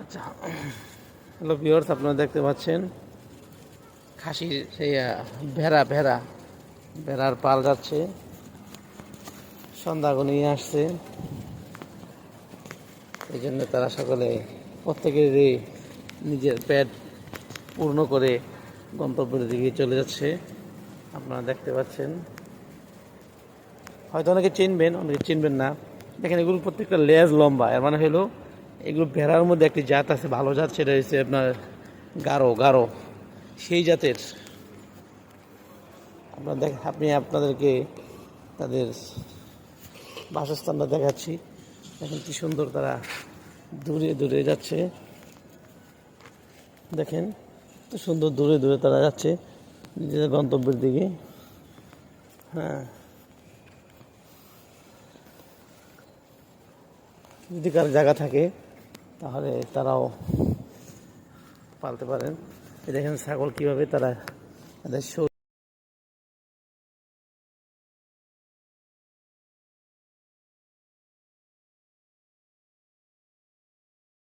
আচ্ছা। Hello viewers, আপনারা দেখতে পাচ্ছেন খাসির সেই ভেড়া ভেড়া, ভেড়ার পাল যাচ্ছে। সন্ধ্যা নিয়ে আসছে। এই জন্য তারা সকলে প্রত্যেকেরই নিজের পেট পূর্ণ করে গন্তব্যের দিকে চলে যাচ্ছে। আপনারা দেখতে পাচ্ছেন। হয়তো অনেকে চিনবেন অনেকে চিনবেন না। দেখেন এগুলো প্রত্যেকটা লেজ লম্বা, এর মানে হলো এগুলো ভেড়ার মধ্যে একটি জাত আছে, ভালো জাত, সেটা হচ্ছে আপনার গারো গারো, সেই জাতের। আপনার দেখ আপনি আপনাদেরকে তাদের বাসস্থানটা দেখাচ্ছি। দেখেন কি সুন্দর তারা দূরে দূরে যাচ্ছে। দেখেন কত সুন্দর দূরে দূরে তারা যাচ্ছে নিজেদের গন্তব্যের দিকে। হ্যাঁ। যদি কারও জায়গা থাকে তাহলে তারাও পালতে পারেন। দেখেন ছাগল কীভাবে তারা এদের